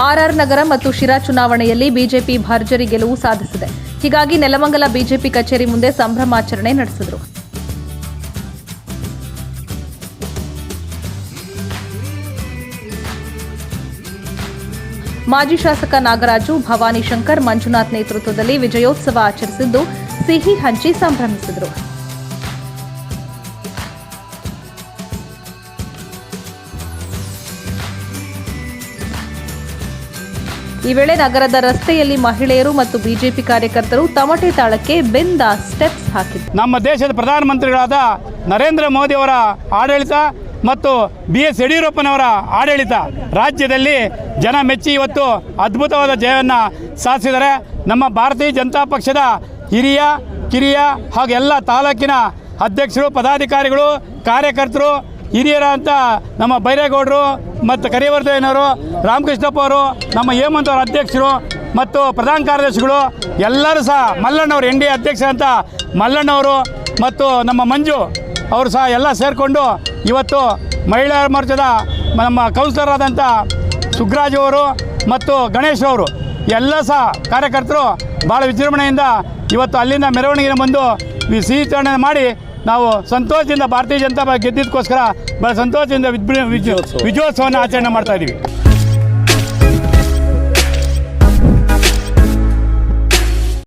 RR ನಗರ ಮತ್ತು ಶಿರಾ ಚುನಾವಣೆಯಲ್ಲಿ BJP ಭರ್ಜರಿ ಗೆಲುವು ಸಾಧಿಸಿದೆ. ಹೀಗಾಗಿ ನೆಲಮಂಗಲ ಬಿಜೆಪಿ ಕಚೇರಿ ಮುಂದೆ ಸಂಭ್ರಮಾಚರಣೆ ನಡೆಸಿದರು. ಮಾಜಿ ಶಾಸಕ ನಾಗರಾಜು ಭವಾನಿ ಶಂಕರ್ ಮಂಜುನಾಥ್ ನೇತೃತ್ವದಲ್ಲಿ ವಿಜಯೋತ್ಸವ ಆಚರಿಸಿದ್ದು, ಸಿಹಿ ಹಂಚಿ ಸಂಭ್ರಮಿಸಿದರು. ಈ ವೇಳೆ ನಗರದ ರಸ್ತೆಯಲ್ಲಿ ಮಹಿಳೆಯರು ಮತ್ತು ಬಿಜೆಪಿ ಕಾರ್ಯಕರ್ತರು ತಮಟೆ ತಾಳಕ್ಕೆ ಬೆಂದ ಸ್ಟೆಪ್ಸ್ ಹಾಕಿದರು ನಮ್ಮ ದೇಶದ ಪ್ರಧಾನಮಂತ್ರಿಗಳಾದ ನರೇಂದ್ರ ಮೋದಿಯವರ ಆಡಳಿತ ಮತ್ತು ಬಿ ಎಸ್ ಯಡಿಯೂರಪ್ಪನವರ ಆಡಳಿತ ರಾಜ್ಯದಲ್ಲಿ ಜನ ಮೆಚ್ಚಿ ಇವತ್ತು ಅದ್ಭುತವಾದ ಜಯವನ್ನು ಸಾಧಿಸಿದರೆ ನಮ್ಮ ಭಾರತೀಯ ಜನತಾ ಪಕ್ಷದ ಹಿರಿಯ, ಕಿರಿಯ ಹಾಗೂ ಎಲ್ಲ ತಾಲೂಕಿನ ಅಧ್ಯಕ್ಷರು, ಪದಾಧಿಕಾರಿಗಳು, ಕಾರ್ಯಕರ್ತರು ಹಿರಿಯರ ಅಂತ ನಮ್ಮ ಬೈರೇಗೌಡರು ಮತ್ತು ಕರಿವರ್ಧಯ್ಯನವರು ರಾಮಕೃಷ್ಣಪ್ಪ ಅವರು, ನಮ್ಮ ಹೇಮಂತ್ ಅವರ ಅಧ್ಯಕ್ಷರು ಮತ್ತು ಪ್ರಧಾನ ಕಾರ್ಯದರ್ಶಿಗಳು, ಎಲ್ಲರೂ ಸಹ ಮಲ್ಲಣ್ಣವರು ಎನ್ ಡಿ ಎ ಅಧ್ಯಕ್ಷ ಅಂತ ಮಲ್ಲಣ್ಣವರು ಮತ್ತು ನಮ್ಮ ಮಂಜು ಅವರು ಸಹ ಎಲ್ಲ ಸೇರಿಕೊಂಡು ಇವತ್ತು ಮಹಿಳಾ ಮೋರ್ಚಾದ ನಮ್ಮ ಕೌನ್ಸಿಲರ್ ಆದಂಥ ಸುಗ್ರಾಜ್ ಅವರು ಮತ್ತು ಗಣೇಶ್ ಅವರು ಎಲ್ಲ ಸಹ ಕಾರ್ಯಕರ್ತರು ಭಾಳ ವಿಜೃಂಭಣೆಯಿಂದ ಇವತ್ತು ಅಲ್ಲಿಂದ ಮೆರವಣಿಗೆ ಬಂದು ವಿತರಣೆ ಮಾಡಿ ನಾವು ಸಂತೋಷದಿಂದ ಭಾರತೀಯ ಜನತಾ ಗೆದ್ದಿದ್ದಕ್ಕೋಸ್ಕರ ಭಾಳ ಸಂತೋಷದಿಂದ ವಿಜೃ- ವಿಜ್- ವಿಜಯೋತ್ಸವವನ್ನು ಆಚರಣೆ ಮಾಡ್ತಾ ಇದ್ದೀವಿ